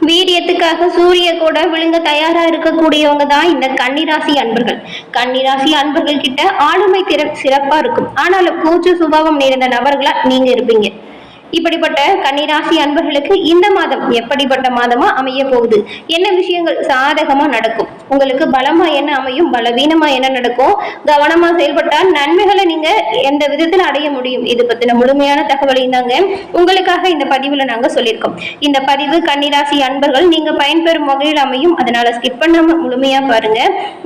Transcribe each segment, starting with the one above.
வீரியத்துக்காக சூரிய கூட விழுங்க தயாரா இருக்கக்கூடியவங்க தான் இந்த கன்னிராசி அன்பர்கள். கன்னிராசி அன்பர்கள் கிட்ட ஆளுமை திற சிறப்பா இருக்கும். ஆனாலும் கூச்ச சுபாவம் நிறைந்த நபர்களா நீங்க இருப்பீங்க. இப்படிப்பட்ட கன்னிராசி அன்பர்களுக்கு இந்த மாதம் எப்படிப்பட்ட மாதமா அமைய போகுது? என்ன விஷயங்கள் சாதகமா நடக்கும்? உங்களுக்கு பலமா என்ன அமையும்? பலவீனமா என்ன நடக்கும்? கவனமா செயல்பட்டால் நன்மைகளை நீங்க எந்த விதத்துல அடைய முடியும்? இது பத்தின முழுமையான தகவலையும் தாங்க உங்களுக்காக இந்த பதிவுல நாங்க சொல்லியிருக்கோம். இந்த பதிவு கன்னிராசி அன்பர்கள் நீங்க பயன்பெறும் வகையில் அமையும். அதனால ஸ்கிப் பண்ணாம முழுமையா பாருங்க.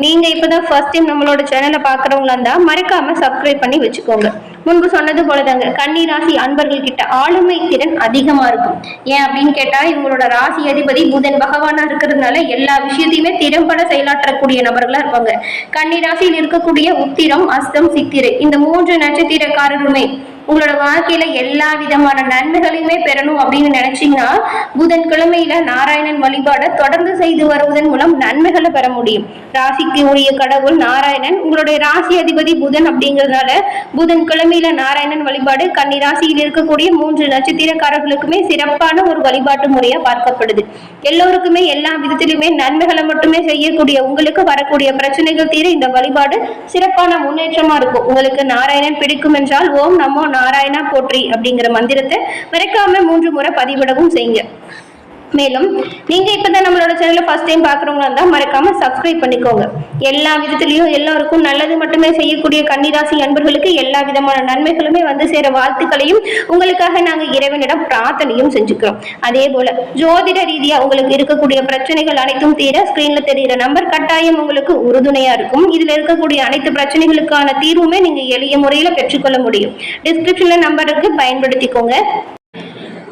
நீங்க இப்பதான் ஃபர்ஸ்ட் டைம் நம்மளோட சேனலை பாக்குறவங்களா இருந்தா மறக்காம சப்ஸ்கிரைப் பண்ணி வச்சுக்கோங்க. முன்பு சொன்னது போலதாங்க. கன்னி ராசி அன்பர்கள் கிட்ட ஆளுமை திறன் அதிகமா இருக்கும். ஏன் அப்படின்னு கேட்டா இவங்களோட ராசி அதிபதி புதன் பகவானா இருக்கிறதுனால எல்லா விஷயத்தையுமே திறம்பட செயலாற்றக்கூடிய நபர்களா இருப்பாங்க. கன்னி ராசியில் இருக்கக்கூடிய உத்திரம் அஸ்தம் சித்திரை இந்த மூன்று நட்சத்திரக்காரருமே உங்களோட வாழ்க்கையில எல்லா விதமான நன்மைகளையுமே பெறணும் அப்படின்னு நினைச்சீங்கன்னா புதன் கிழமையில நாராயணன் வழிபாடை தொடர்ந்து செய்து வருவதன் மூலம் நன்மைகளை பெற முடியும். ராசிக்கு உரிய கடவுள் நாராயணன் உங்களுடைய ராசி அதிபதி புதன் அப்படிங்கிறதுனால புதன் கிழமையில நாராயணன் வழிபாடு கன்னி ராசியில் இருக்கக்கூடிய மூன்று நட்சத்திரக்காரர்களுக்குமே சிறப்பான ஒரு வழிபாட்டு முறையா பார்க்கப்படுது. எல்லோருக்குமே எல்லா விதத்திலுமே நன்மைகளை மட்டுமே செய்யக்கூடிய உங்களுக்கு வரக்கூடிய பிரச்சனைகள் தீர இந்த வழிபாடு சிறப்பான முன்னேற்றமா இருக்கும். உங்களுக்கு நாராயணன் பிடிக்கும் என்றால் ஓம் நமோ நாராயணா போற்றி அப்படிங்கிற மந்திரத்தை மறக்காம மூன்று முறை பதிவிடவும் செய்யுங்க. மேலும் நீங்க இப்பதான் நம்மளோட சேனலை ஃபர்ஸ்ட் டைம் பாக்குறவங்களா இருந்தா மறக்காம சப்ஸ்கிரைப் பண்ணிக்கோங்க. எல்லா விதத்திலையும் எல்லாருக்கும் நல்லது மட்டுமே செய்யக்கூடிய கன்னிராசி அன்பர்களுக்கு எல்லா விதமான நன்மைகளுமே வந்து சேர வாழ்த்துக்களையும் உங்களுக்காக நாங்க இறைவனிடம் பிரார்த்தனையும் செஞ்சுக்கிறோம். அதே போல ஜோதிட ரீதியா உங்களுக்கு இருக்கக்கூடிய பிரச்சனைகள் அனைத்தும் தீர ஸ்கிரீன்ல தெரிகிற நம்பர் கட்டாயம் உங்களுக்கு உறுதுணையா இருக்கும். இதுல இருக்கக்கூடிய அனைத்து பிரச்சனைகளுக்கான தீர்வுமே நீங்க எளிய முறையில பெற்றுக்கொள்ள முடியும். டிஸ்கிரிப்ஷன்ல நம்பருக்கு பயன்படுத்திக்கோங்க.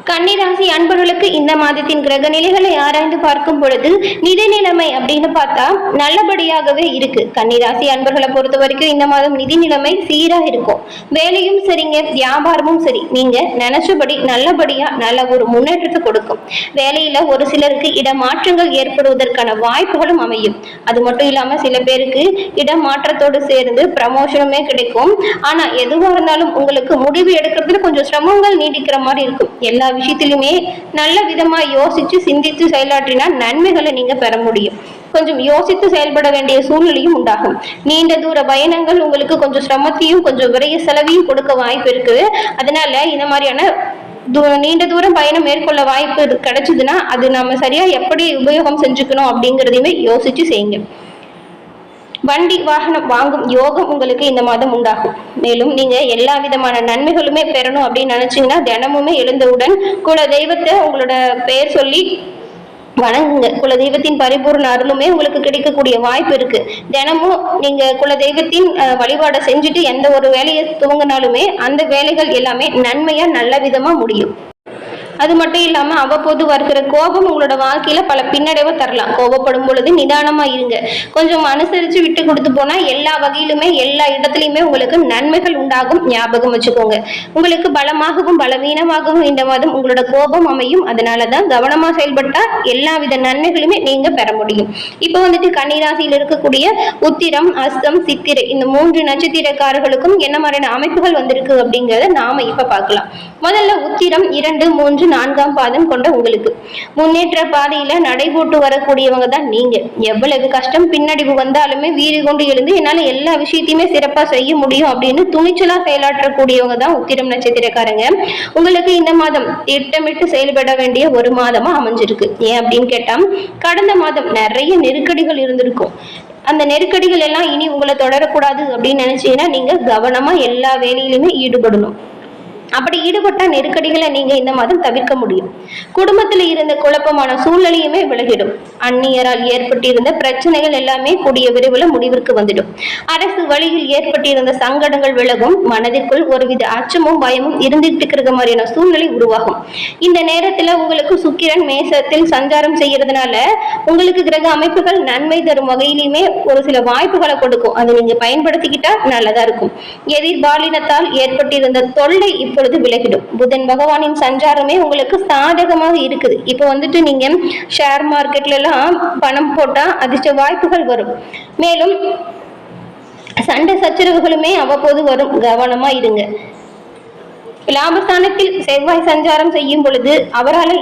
கன்னிராசி அன்பர்களுக்கு இந்த மாதத்தின் கிரக நிலைகளை ஆராய்ந்து பார்க்கும் பொழுது நிதி நிலைமை அப்படின்னு பார்த்தா நல்லபடியாகவே இருக்கு. கன்னிராசி அன்பர்களை பொறுத்த வரைக்கும் இந்த மாதம் நிதி நிலைமை சீரா இருக்கும். வேலையும் சரிங்க வியாபாரமும் சரி. நீங்க நினைச்சபடி நல்லபடியா நல்ல ஒரு முன்னேற்றத்தை கொடுக்கும். வேலையில ஒரு சிலருக்கு இடமாற்றங்கள் ஏற்படுவதற்கான வாய்ப்புகளும் அமையும். அது மட்டும் இல்லாம சில பேருக்கு இடமாற்றத்தோடு சேர்ந்து ப்ரமோஷனுமே கிடைக்கும். ஆனா எதுவா இருந்தாலும் உங்களுக்கு முடிவு எடுக்கிறதுல கொஞ்சம் சிரமங்கள் நீடிக்கிற மாதிரி இருக்கும். எல்லா விஷயத்திலுமே நல்ல விதமா யோசிச்சு சிந்தித்து செயலாற்றினா நன்மைகளை நீங்க பெற முடியும். கொஞ்சம் யோசித்து செயல்பட வேண்டிய சூழ்நிலையும் உண்டாகும். நீண்ட தூர பயணங்கள் உங்களுக்கு கொஞ்சம் சிரமத்தையும் கொஞ்சம் விரைய செலவையும் கொடுக்க வாய்ப்பு இருக்குது. அதனால இந்த மாதிரியான தூ- நீண்ட தூரம் பயணம் மேற்கொள்ள வாய்ப்பு கிடைச்சதுன்னா அது நம்ம சரியா எப்படி உபயோகம் செஞ்சுக்கணும் அப்படிங்கிறதையுமே யோசிச்சு செய்யுங்க. வண்டி வாகனம் வாங்கும் யோகம் உங்களுக்கு இந்த மாதம் உண்டாகும். மேலும் நீங்க எல்லா விதமான நன்மைகளுமே பெறணும் அப்படின்னு நினைச்சீங்கன்னா தினமுமே எழுந்தவுடன் குல தெய்வத்தை உங்களோட பெயர் சொல்லி வணங்குங்க. குல தெய்வத்தின் பரிபூர்ண அருளுமே உங்களுக்கு கிடைக்கக்கூடிய வாய்ப்பு இருக்கு. தினமும் நீங்க குல தெய்வத்தின் வழிபாடை செஞ்சுட்டு எந்த ஒரு வேலையை துவங்கினாலுமே அந்த வேலைகள் எல்லாமே நன்மையா நல்ல விதமா முடியும். அது மட்டும் இல்லாம அவ்வப்போது வருகிற கோபம் உங்களோட வாழ்க்கையில பல பின்னடைவை தரலாம். கோபப்படும் பொழுது நிதானமா இருங்க. கொஞ்சம் அனுசரிச்சு விட்டு கொடுத்து போனா எல்லா வகையிலுமே எல்லா இடத்துலயுமே உங்களுக்கு நன்மைகள் உண்டாகும் ஞாபகம் வச்சுக்கோங்க. உங்களுக்கு பலமாகவும் பலவீனமாகவும் இந்த மாதம் உங்களோட கோபம் அமையும். அதனாலதான் கவனமா செயல்பட்டா எல்லா வித நன்மைகளுமே நீங்க பெற முடியும். இப்போ வந்துட்டு கன்னிராசியில் இருக்கக்கூடிய உத்திரம் அஸ்தம் சித்திரை இந்த மூன்று நட்சத்திரக்காரர்களுக்கும் என்ன மாதிரியான அமைப்புகள் வந்திருக்கு அப்படிங்கறத நாம இப்ப பார்க்கலாம். முதல்ல உத்திரம் இரண்டு மூன்று நான்காம் பாதம் கொண்ட உங்களுக்கு. முன்னேற்ற பாதையில நடைபோட்டு வரக்கூடியவங்க தான் நீங்க. எவ்வளவு கஷ்டம் பின்னடைவு வந்தாலுமே வீடு கொண்டு எழுந்து என்னால எல்லா விஷயத்தையுமே சிறப்பா செய்ய முடியும் அப்படின்னு துணிச்சலா செயலாற்றக்கூடியவங்க தான் உத்திரம் நட்சத்திரக்காரங்க. உங்களுக்கு இந்த மாதம் திட்டமிட்டு செயல்பட வேண்டிய ஒரு மாதமா அமைஞ்சிருக்கு. ஏன் அப்படின்னு கேட்டா கடந்த மாதம் நிறைய நெருக்கடிகள் இருந்திருக்கும். அந்த நெருக்கடிகள் எல்லாம் இனி உங்களை தொடரக்கூடாது அப்படின்னு நினைச்சீங்கன்னா நீங்க கவனமா எல்லா வேலையிலுமே ஈடுபடணும். அப்படி ஈடுபட்ட நெருக்கடிகளை நீங்க இந்த மாதம் தவிர்க்க முடியும். குடும்பத்துல இருந்த குழப்பமான சூழ்நிலையுமே விலகிடும். அந்நியரால் ஏற்பட்டிருந்த பிரச்சனைகள் எல்லாமே கூடிய விரைவில் முடிவிற்கு வந்துடும். அரசு வழியில் ஏற்பட்டிருந்த சங்கடங்கள் விலகும். மனதிற்குள் ஒருவித அச்சமும் பயமும் இருந்துட்டு இருக்கிற மாதிரியான சூழ்நிலை உருவாகும். இந்த நேரத்துல உங்களுக்கு சுக்கிரன் மேசத்தில் சஞ்சாரம் செய்யறதுனால உங்களுக்கு கிரக அமைப்புகள் நன்மை தரும் வகையிலுமே ஒரு சில வாய்ப்புகளை கொடுக்கும். அதை நீங்க பயன்படுத்திக்கிட்டா நல்லதா இருக்கும். எதிர்பாலினத்தால் ஏற்பட்டிருந்த தொல்லை இப்பொழுது விலகிடும். புதன் பகவானின் சஞ்சாரமே உங்களுக்கு சாதகமாக இருக்குது. இப்போ வந்துட்டு நீங்க ஷேர் மார்க்கெட்ல எல்லாம் பணம் போட்டா அதிர்ஷ்ட வாய்ப்புகள் வரும். மேலும் சண்டை சச்சரவுகளுமே அவ்வப்போது வரும். கவனமா இருங்க. லாபஸ்தானத்தில் செவ்வாய் சஞ்சாரம் செய்யும் பொழுது அவரால்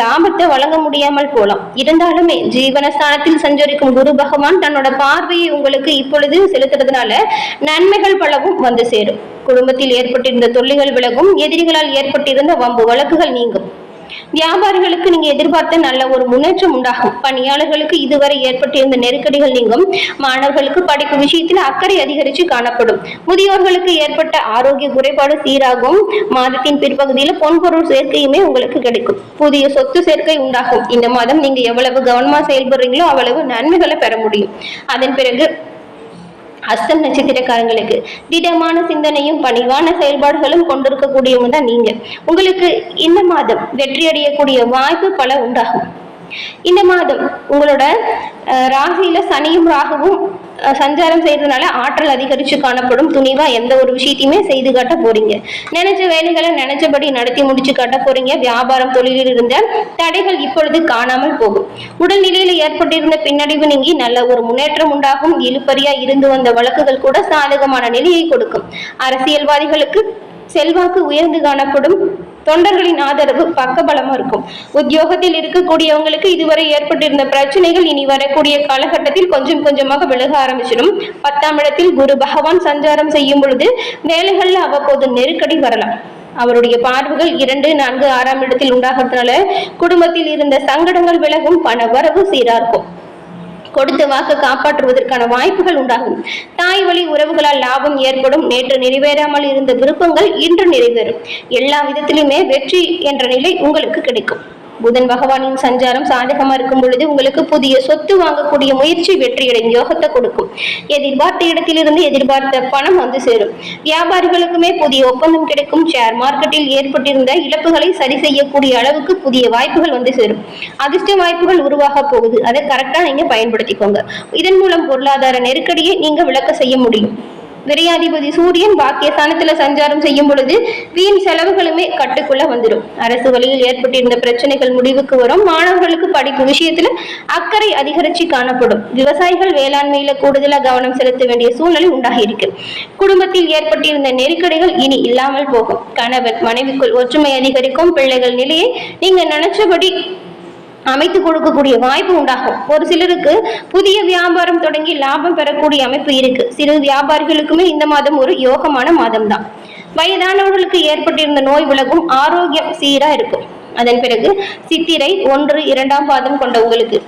லாபத்தை வழங்க முடியாமல் போலாம். இருந்தாலுமே ஜீவனஸ்தானத்தில் சஞ்சரிக்கும் குரு பகவான் தன்னோட பார்வையை உங்களுக்கு இப்பொழுது செலுத்துறதுனால நன்மைகள் பலவும் வந்து சேரும். குடும்பத்தில் ஏற்பட்டிருந்த தொல்லைகள் விலகும் எதிரிகளால் ஏற்பட்டிருந்த வம்பு வழக்குகள் நீங்கும். வியாபாரிகளுக்கு நீங்க எதிர்பார்த்த நல்ல ஒரு முன்னேற்றம் உண்டாகும். பணியாளர்களுக்கு இதுவரை ஏற்பட்டிருந்த நெருக்கடிகள் நீங்கும். மாணவர்களுக்கு படிப்பு விஷயத்தில் அக்கறை அதிகரித்து காணப்படும். முதியோர்களுக்கு ஏற்பட்ட ஆரோக்கிய குறைபாடு சீராகும். மாதத்தின் பிற்பகுதியில் பொன்பொருள் சேர்க்கையுமே உங்களுக்கு கிடைக்கும். புதிய சொத்து சேர்க்கை உண்டாகும். இந்த மாதம் நீங்க எவ்வளவு கவனமா செயல்படுறீங்களோ அவ்வளவு நன்மைகளை பெற முடியும். அதன் பிறகு அஸ்தம் நட்சத்திரக்காரங்களுக்கு திடமான சிந்தனையும் பணிவான செயல்பாடுகளும் கொண்டிருக்கக்கூடியவங்க தான் நீங்க உங்களுக்கு இந்த மாதம் வெற்றி அடையக்கூடிய வாய்ப்பு பல உண்டாகும். இந்த மாதம் உங்களோட ராசியில சனியும் ராகுவும் சஞ்சாரம் செய்யறதுனால ஆற்றல் அதிகரிச்சு காணப்படும் துணிவா எந்த ஒரு விஷயத்தையுமே செய்து காட்ட போறீங்க. நினைச்ச வேலைகளை நினைச்சபடி நடத்தி முடிச்சு காட்ட போறீங்க. வியாபாரம் தொழிலில் இருந்த தடைகள் இப்பொழுது காணாமல் போகும். உடல்நிலையில ஏற்பட்டிருந்த பின்னடைவு நீங்கி நல்ல ஒரு முன்னேற்றம் உண்டாகும். இழுப்பறியா இருந்து வந்த வழக்குகள் கூட சாதகமான நிலையை கொடுக்கும். அரசியல்வாதிகளுக்கு செல்வாக்கு உயர்ந்து காணப்படும். தொண்டர்களின் ஆதரவு பக்கபலமா இருக்கும். உத்தியோகத்தில் இருக்கக்கூடியவங்களுக்கு இதுவரை ஏற்பட்டிருந்த பிரச்சனைகள் இனி வரக்கூடிய காலகட்டத்தில் கொஞ்சம் கொஞ்சமாக விலக ஆரம்பிச்சிடும். பத்தாம் இடத்தில் குரு பகவான் சஞ்சாரம் செய்யும் பொழுது வேலைகள்ல அவ்வப்போது நெருக்கடி வரலாம். அவருடைய பார்வைகள் இரண்டு நான்கு ஆறாம் இடத்தில் உண்டாகிறதுனால குடும்பத்தில் இருந்த சங்கடங்கள் விலகும் பண வரவு சீராக இருக்கும். கொடுத்த வாக்கு காப்பாற்றுவதற்கான வாய்ப்புகள் உண்டாகும். தாய் வழி உறவுகளால் லாபம் ஏற்படும். நேற்று நிறைவேறாமல் இருந்த விருப்பங்கள் இன்று நிறைவேறும். எல்லா விதத்திலுமே வெற்றி என்ற நிலை உங்களுக்கு கிடைக்கும். புதன் பகவானின் சஞ்சாரம் சாதகமா இருக்கும் பொழுது உங்களுக்கு புதிய சொத்து வாங்கக்கூடிய முயற்சி வெற்றியடையும் யோகத்தை கொடுக்கும். எதிர்பார்த்த இடத்திலிருந்து எதிர்பார்த்த பணம் வந்து சேரும். வியாபாரிகளுக்குமே புதிய ஒப்பந்தம் கிடைக்கும். ஷேர் மார்க்கெட்டில் ஏற்பட்டிருந்த இழப்புகளை சரி செய்யக்கூடிய அளவுக்கு புதிய வாய்ப்புகள் வந்து சேரும். அதிர்ஷ்ட வாய்ப்புகள் உருவாக போகுது. அதை கரெக்டா நீங்க பயன்படுத்திக்கோங்க. இதன் மூலம் பொருளாதார நெருக்கடியை நீங்க விளக்க செய்ய முடியும். விரையாதிபதி சூரியன் பாக்கியஸ்தானத்துல சஞ்சாரம் செய்யும் பொழுது வீண் செலவுகளுமே கட்டுக்குள்ள வந்துடும் அரசு வழியில் ஏற்பட்டிருந்த பிரச்சனைகள் முடிவுக்கு வரும். மாணவர்களுக்கு படிப்பு விஷயத்துல அக்கறை அதிகரிச்சு காணப்படும். விவசாயிகள் வேளாண்மையில கூடுதலா கவனம் செலுத்த வேண்டிய சூழ்நிலை உண்டாகியிருக்கு. குடும்பத்தில் ஏற்பட்டிருந்த நெருக்கடிகள் இனி இல்லாமல் போகும். கணவன் மனைவிக்குள் ஒற்றுமை அதிகரிக்கும். பிள்ளைகள் நிலையை நீங்க நினைச்சபடி அமைத்து கொடுக்கக்கூடிய வாய்ப்பு உண்டாகும். ஒரு சிலருக்கு புதிய வியாபாரம் தொடங்கி லாபம் பெறக்கூடிய அமைப்பு இருக்கு. சிறு வியாபாரிகளுக்குமே இந்த மாதம் ஒரு யோகமான மாதம் தான் வயதானவர்களுக்கு ஏற்பட்டிருந்த நோய் விலகும் ஆரோக்கியம் சீரா இருக்கும். அதன் பிறகு சித்திரை ஒன்று இரண்டாம் பாதம் கொண்ட உங்களுக்கு.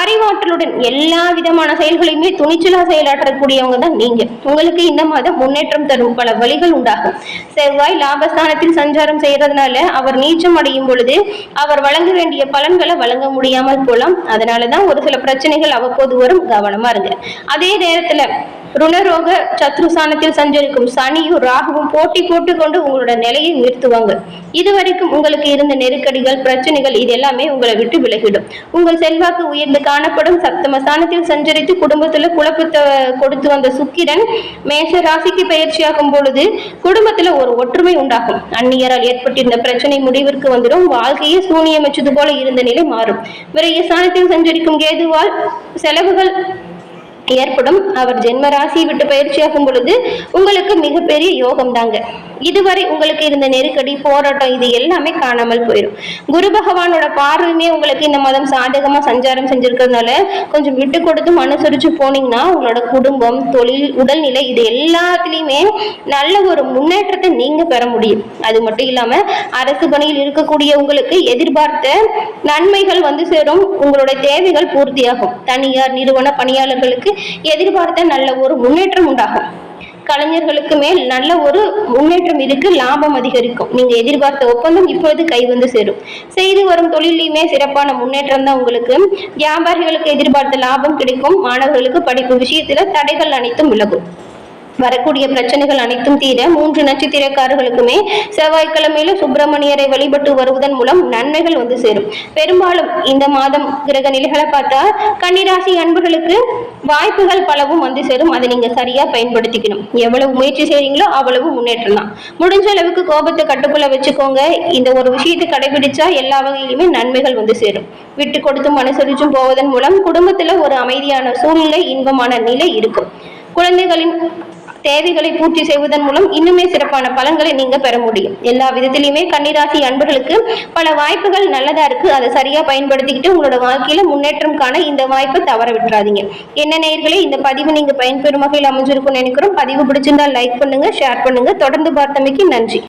அறிவாற்றலுடன் எல்லா விதமான செயல்களையுமே துணிச்சலா செயலாற்றக்கூடியவங்க தான் நீங்க. உங்களுக்கு இந்த மாதம் முன்னேற்றம் தரும் பல வழிகள் உண்டாகும். செவ்வாய் லாபஸ்தானத்தில் சஞ்சாரம் செய்யறதுனால அவர் நீச்சம் அடையும் பொழுது அவர் வழங்க வேண்டிய பலன்களை வழங்க முடியாமல் போலாம். அதனாலதான் ஒரு சில பிரச்சனைகள் அவ்வப்போது வரும். கவனமா இருங்க. அதே நேரத்துல ருணரோக சத்ருசானத்தில் சஞ்சரிக்கும் சனியும் ராகுவும் போட்டி போட்டுக்கொண்டு உங்களோட நிலையை உயர்த்துவாங்க. இதுவரைக்கும் உங்களுக்கு இருந்த நெருக்கடிகள் பிரச்சனைகள் இது எல்லாமே உங்களை விட்டு விலகிடும். உங்கள் செல்வாக்கு உயர்ந்து காணப்படும் சப்தமஸ்தானத்தில் சஞ்சரித்து குடும்பத்துல குழப்பத்தை கொடுத்து வந்த சுக்கிரன் மேஷ ராசிக்கு பயிற்சியாகும் பொழுது குடும்பத்துல ஒரு ஒற்றுமை உண்டாகும். அந்நியரால் ஏற்பட்டிருந்த பிரச்சனை முடிவிற்கு வந்துடும். வாழ்க்கையே சூனியம் வச்சது போல இருந்த நிலை மாறும். விரைய சாணத்தில் சஞ்சரிக்கும் கேதுவால் செலவுகள் ஏற்படும். அவர் ஜென்ம ராசி விட்டு பயிற்சியாகும் பொழுது உங்களுக்கு மிகப்பெரிய யோகம் தாங்க. இதுவரை உங்களுக்கு இருந்த நெருக்கடி போராட்டம் இது எல்லாமே காணாமல் போயிடும் குரு பகவானோட பார்வையுமே உங்களுக்கு இந்த மாதம் சாதகமா சஞ்சாரம் செஞ்சிருக்கிறதுனால கொஞ்சம் விட்டு கொடுத்து அனுசரிச்சு போனீங்கன்னா உங்களோட குடும்பம் தொழில் உடல்நிலை இது எல்லாத்துலயுமே நல்ல ஒரு முன்னேற்றத்தை நீங்க பெற முடியும். அது மட்டும் இல்லாம அரசு பணியில் இருக்கக்கூடிய உங்களுக்கு எதிர்பார்த்த நன்மைகள் வந்து சேரும். உங்களுடைய தேவைகள் பூர்த்தியாகும். தனியார் நிறுவன பணியாளர்களுக்கு எதிர்பார்த்த நல்ல ஒரு முன்னேற்றம் உண்டாகும். கலைஞர்களுக்கு மேல் நல்ல ஒரு முன்னேற்றம் இருக்கு லாபம் அதிகரிக்கும். நீங்க எதிர்பார்த்த ஒப்பந்தம் இப்பொழுது கை வந்து சேரும். செய்து வரும் தொழிலையுமே சிறப்பான முன்னேற்றம் தான் உங்களுக்கு. வியாபாரிகளுக்கு எதிர்பார்த்த லாபம் கிடைக்கும். மாணவர்களுக்கு படிப்பு விஷயத்துல தடைகள் அனைத்தும் விலகும். வரக்கூடிய பிரச்சனைகள் அனைத்தும் தீர மூன்று நட்சத்திரக்காரர்களுக்குமே செவ்வாய்க்கிழமையில சுப்பிரமணியரை வழிபட்டு வருவதன் மூலம் நன்மைகள் வந்து சேரும். பெரும்பாலும் இந்த மாதம் கிரக நிலைகளை பார்த்தா கன்னிராசி அன்பர்களுக்கு வாய்ப்புகள் பலவும் வந்து சேரும். அதை நீங்க சரியா பயன்படுத்திக்கணும். எவ்வளவு முயற்சி செய்றீங்களோ அவ்வளவு முன்னேற்றம் தான். முடிஞ்ச அளவுக்கு கோபத்தை கட்டுக்குள்ள வச்சுக்கோங்க. இந்த ஒரு விஷயத்தை கடைபிடிச்சா எல்லா வகையிலுமே நன்மைகள் வந்து சேரும். விட்டு கொடுத்தும் அனுசரிச்சும் போவதன் மூலம் குடும்பத்துல ஒரு அமைதியான சூழ்நிலை இன்பமான நிலை இருக்கும். குழந்தைகளின் தேவைகளை பூர்த்தி செய்வதன் மூலம் இன்னுமே சிறப்பான பலன்களை நீங்க பெற முடியும். எல்லா விதத்திலையுமே கன்னிராசி அன்பர்களுக்கு பல வாய்ப்புகள் நல்லதா இருக்கு. அதை சரியா பயன்படுத்திக்கிட்டு உங்களோட வாழ்க்கையில முன்னேற்றம் காண இந்த வாய்ப்பை தவற விட்டுறாதீங்க. என்ன நேயர்களே இந்த பதிவு நீங்க பயன்பெறும் வகையில் அமைஞ்சிருக்கும்னு நினைக்கிறோம். பதிவு பிடிச்சிருந்தா லைக் பண்ணுங்க ஷேர் பண்ணுங்க. தொடர்ந்து பார்த்தமைக்கு நன்றி.